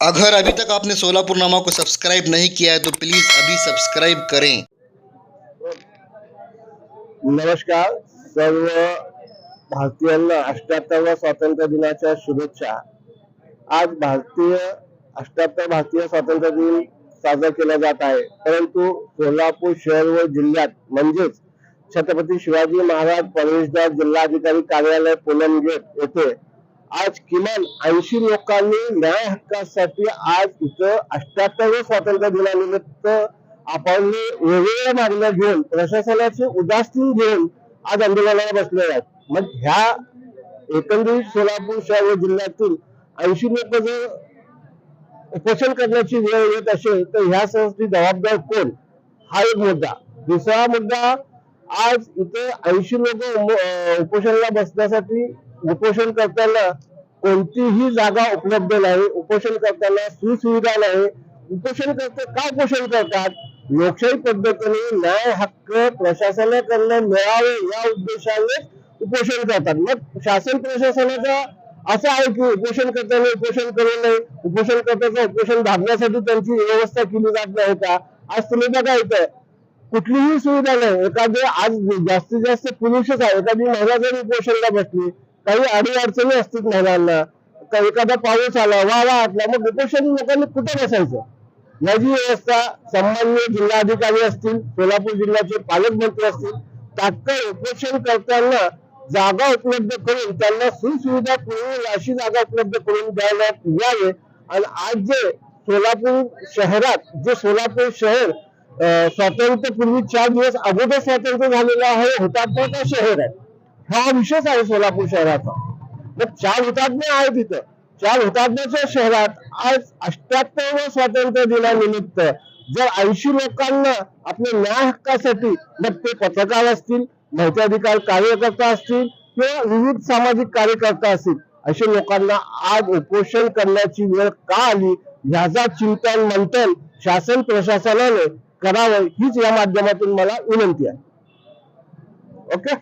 अगर अभी तक आपने सोलापुर नामा को सब्सक्राइब नहीं किया है तो प्लीज़ अभी सब्सक्राइब करें। नमस्कार, सर्व भारतीयांना अष्ट्याहत्तरव्या स्वातंत्र्य दिनाच्या शुभेच्छा. आज भारतीय अष्ट्याहत्तर भारतीय स्वातंत्र्य दिन साजरा केला जात आहे. परंतु सोलापूर शहर व जिल्ह्यात छत्रपती शिवाजी महाराज प्रवेशद्वार जिल्हाधिकारी कार्यालय पूनम गेट येथे आज किमान ऐंशी लोकांनी न्याय हक्कासाठी आज इथं अष्ट्याहत्तरव्या स्वातंत्र्य दिनानिमित्त आपण वेगवेगळ्या मागण्या घेऊन प्रशासनाचे उदासीन घेऊन आज आंदोलनाला बसले आहेत. मग ह्या एकंदरीत सोलापूर शहर जिल्ह्यातील ऐंशी लोक जर उपोषण करण्याची वेळ येत असेल तर ह्या ह्यासाठी जबाबदार कोण? हा एक मुद्दा. दुसरा मुद्दा आज इथे ऐंशी लोक उपोषणाला बसण्यासाठी उपोषण करताना कोणतीही जागा उपलब्ध नाही उपोषण करताना सुसुविधा नाही. उपोषण करते का उपोषण करतात? लोकशाही पद्धतीने न्याय हक्क प्रशासनाकडनं मिळावे या उद्देशाने उपोषण करतात. मग शासन प्रशासनाचा असं आहे की उपोषण करताना उपोषण करू नये. उपोषण करताना उपोषण भागण्यासाठी त्यांची व्यवस्था केली जात नाही का? आज तुम्ही बघा इथं. कुठलीही सुविधा नाही. एखादी आज जास्तीत जास्त पुरुषच आहे. एखादी महिला जरी उपोषणला बसली काही अडीअडचणी असतील महिलांना का एखादा पाऊस आला वावा आटला मग उपोषण लोकांनी कुठे बसायचं? याची व्यवस्था सन्मान्य जिल्हाधिकारी असतील सोलापूर जिल्ह्याचे पालकमंत्री असतील तात्काळ उपोषण करताना जागा उपलब्ध करून त्यांना सुविधा पुरवून अशी जागा उपलब्ध करून द्यायला यावे. आणि आज जे सोलापूर शहरात जे सोलापूर शहर स्वातंत्र्यपूर्वी चार दिवस अगोदर स्वातंत्र्य झालेलं आहे हुतात्मा शहर आहे. हा विषयच आहे सोलापूर शहराचा. मग चार हुतात्मे आहेत तिथं चार हुतात्म्याच्या शहरात आज अष्ट्याहत्तरव्या स्वातंत्र्य दिनानिमित्त जर ऐंशी लोकांना आपल्या न्याय हक्कासाठी मग ते पत्रकार असतील माहिती कार्यकर्ता असतील किंवा विविध सामाजिक कार्यकर्ता असतील असे लोकांना आज उपोषण करण्याची वेळ का आली ह्याचा चिंतन मंथन शासन प्रशासनाने करावं हीच या माध्यमातून मला विनंती आहे. ओके?